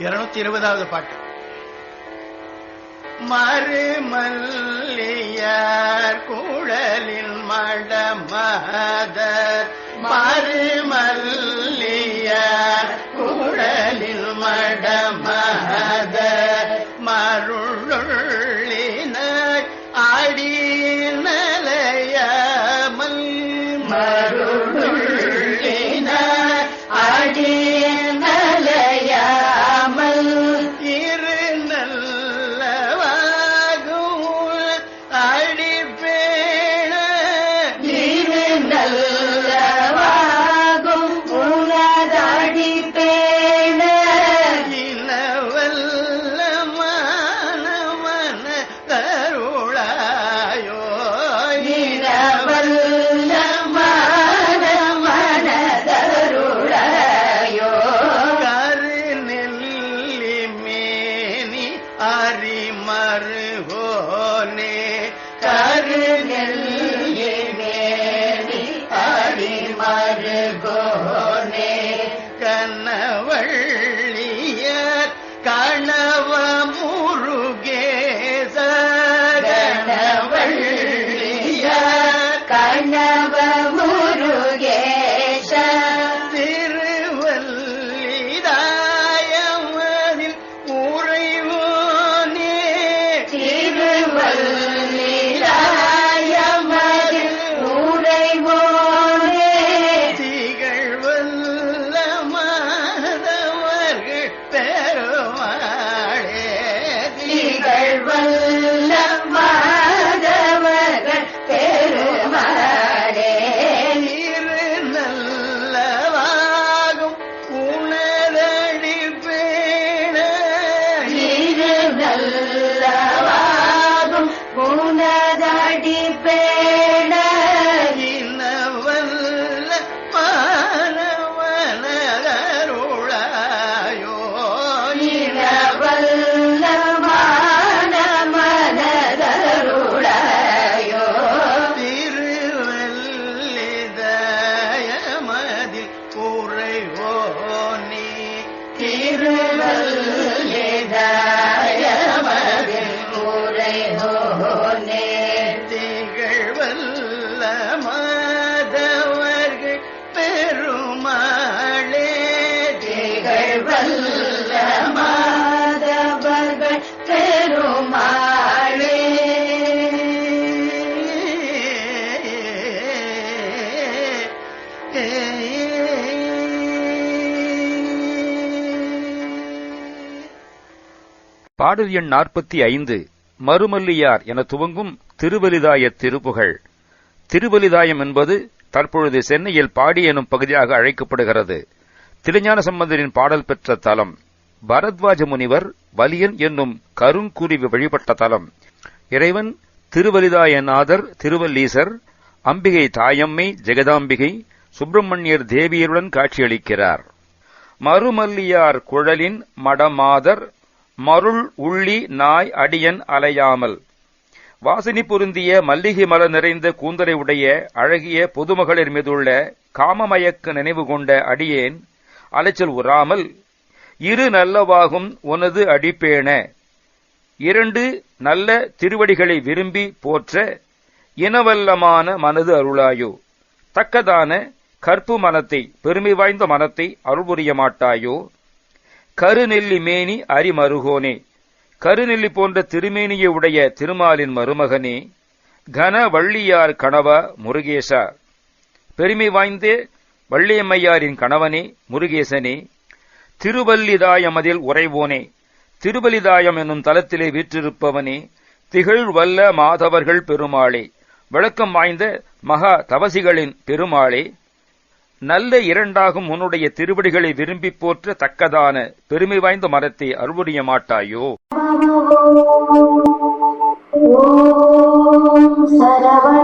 இருநூத்தி இருபதாவது பாட்டு. மறுமல்லியார் குழலின் மட மடமதர் மறுமல்லியார் ಕಡ தருள நல்லவாகும். உணரடி பேண இனவல்ல மானவனருளாயோ இனவல்ல மானவனருளாயோ திருவல்லிதயமதில் உறைவோனே திருவல்லிதயமதில் பாடல் எண் நாற்பத்தி ஐந்து மறுமல்லியார் என துவங்கும் திருவலிதாய திருப்புகழ் திருவலிதாயம் என்பது தற்பொழுது சென்னையில் பாடி எனும் பகுதியாக அழைக்கப்படுகிறது. திருஞான சம்பந்தரின் பாடல் பெற்ற தலம். பரத்வாஜ முனிவர் வலியன் என்னும் கருங்குருவி வழிபட்ட தலம். இறைவன் திருவலிதாயநாதர் திருவல்லீசர் அம்பிகை தாயம்மை ஜெகதாம்பிகை சுப்பிரமணியர் தேவியருடன் காட்சியளிக்கிறார். மறுமல்லியார் குழலின் மடமாதர் மருள் உள்ளி நாய் அடியன் அலையாமல். வாசினி பொருந்திய மல்லிகை மலர் நிறைந்த கூந்தலை உடைய அழகிய பொதுமகளிர் மீதுள்ள காமமயக்க நினைவு கொண்ட அடியேன் அலைச்சல் உறாமல் இரு நல்லவாகும் உனது அடிப்பேண இரண்டு நல்ல திருவடிகளை விரும்பி போற்ற இனவல்லமான மனது அருளாயோ. தக்கதான கற்பு மனத்தை பெருமை வாய்ந்த மனத்தை அருள் புரிய மாட்டாயோ. கருநெல்லி மேனி அரிமருகோனே கருநெல்லி போன்ற திருமேனியை உடைய திருமாலின் மருமகனே கன வள்ளியார் கணவா முருகேசா. பெருமை வாய்ந்த வள்ளியம்மையாரின் கணவனே முருகேசனே திருவல்லிதாயமதில் உறைவோனே. திருவலிதாயம் என்னும் தலத்திலே வீற்றிருப்பவனே திகழ்வல்ல மாதவர்கள் பெருமாளே. விளக்கம் வாய்ந்த மகா தவசிகளின் பெருமாளே நல்ல இரண்டாகும் உன்னுடைய திருவடிகளை விரும்பிப் போற்ற தக்கதான பெருமை வாய்ந்த மரத்தை அருள்புரிய மாட்டாயோ? சரவண